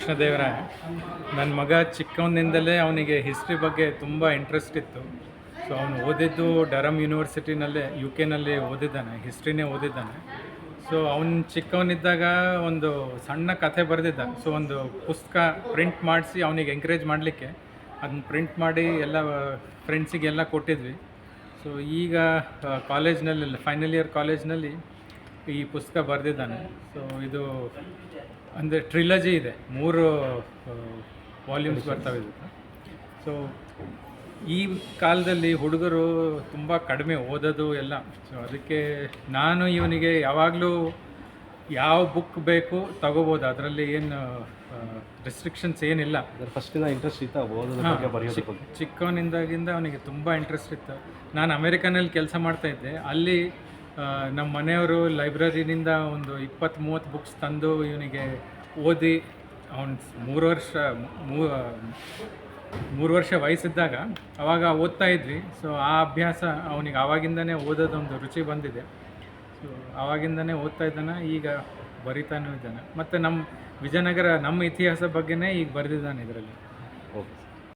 ಕೃಷ್ಣದೇವರಾಯ ನನ್ನ ಮಗ ಚಿಕ್ಕವನಿಂದಲೇ ಅವನಿಗೆ ಹಿಸ್ಟ್ರಿ ಬಗ್ಗೆ ತುಂಬ ಇಂಟ್ರೆಸ್ಟ್ ಇತ್ತು. ಸೊ ಅವನು ಓದಿದ್ದು ಡರಮ್ ಯೂನಿವರ್ಸಿಟಿನಲ್ಲೇ ಯು ಕೆನಲ್ಲಿ ಓದಿದ್ದಾನೆ ಹಿಸ್ಟ್ರಿನೇ ಓದಿದ್ದಾನೆ. ಸೊ ಅವನು ಚಿಕ್ಕವನಿದ್ದಾಗ ಒಂದು ಸಣ್ಣ ಕಥೆ ಬರೆದಿದ್ದ. ಸೊ ಒಂದು ಪುಸ್ತಕ ಪ್ರಿಂಟ್ ಮಾಡಿಸಿ ಅವನಿಗೆ ಎಂಕರೇಜ್ ಮಾಡಲಿಕ್ಕೆ. ಅದನ್ನ ಪ್ರಿಂಟ್ ಮಾಡಿ ಎಲ್ಲ ಫ್ರೆಂಡ್ಸಿಗೆಲ್ಲ ಕೊಟ್ಟಿದ್ವಿ. ಸೊ ಈಗ ಕಾಲೇಜ್ನಲ್ಲಿ ಫೈನಲ್ ಇಯರ್ ಕಾಲೇಜ್ನಲ್ಲಿ ಈ ಪುಸ್ತಕ ಬರೆದಿದ್ದಾನೆ. ಸೊ ಇದು ಅಂದರೆ ಟ್ರಿಲಜಿ ಇದೆ. ಮೂರು ವಾಲ್ಯೂಮ್ಸ್ ಬರ್ತಾವೆ ಇದಕ್ಕೆ. ಸೊ ಈ ಕಾಲದಲ್ಲಿ ಹುಡುಗರು ತುಂಬ ಕಡಿಮೆ ಓದೋದು ಎಲ್ಲ. ಸೊ ಅದಕ್ಕೆ ನಾನು ಇವನಿಗೆ ಯಾವಾಗಲೂ ಯಾವ ಬುಕ್ ಬೇಕು ತಗೋಬೋದು. ಅದರಲ್ಲಿ ಏನು ರೆಸ್ಟ್ರಿಕ್ಷನ್ಸ್ ಏನಿಲ್ಲ. ಫಸ್ಟ್ ಫಸ್ಟಿಂದ ಇಂಟ್ರೆಸ್ಟ್ ಇತ್ತು ಓದೋದು ಚಿಕ್ಕವನಿಂದಾಗಿಂದ ಅವನಿಗೆ ತುಂಬ ಇಂಟ್ರೆಸ್ಟ್ ಇತ್ತು. ನಾನು ಅಮೇರಿಕನಲ್ಲಿ ಕೆಲಸ ಮಾಡ್ತಾ ಇದ್ದೆ. ಅಲ್ಲಿ ನಮ್ಮ ಮನೆಯವರು ಲೈಬ್ರರಿನಿಂದ ಒಂದು ಇಪ್ಪತ್ತು ಮೂವತ್ತು ಬುಕ್ಸ್ ತಂದು ಇವನಿಗೆ ಓದಿ, ಅವನು ಮೂರು ವರ್ಷ ಮೂರು ವರ್ಷ ವಯಸ್ಸಿದ್ದಾಗ ಅವಾಗ ಓದ್ತಾ ಇದ್ವಿ. ಸೊ ಆ ಅಭ್ಯಾಸ ಅವನಿಗೆ ಆವಾಗಿಂದನೇ ಓದೋದೊಂದು ರುಚಿ ಬಂದಿದೆ. ಸೊ ಆವಾಗಿಂದನೇ ಓದ್ತಾ ಇದ್ದಾನೆ, ಈಗ ಬರಿತಾನೂ ಇದ್ದಾನೆ. ಮತ್ತು ನಮ್ಮ ವಿಜಯನಗರ, ನಮ್ಮ ಇತಿಹಾಸ ಬಗ್ಗೆನೇ ಈಗ ಬರೆದಿದ್ದಾನೆ ಇದರಲ್ಲಿ. ಓಕೆ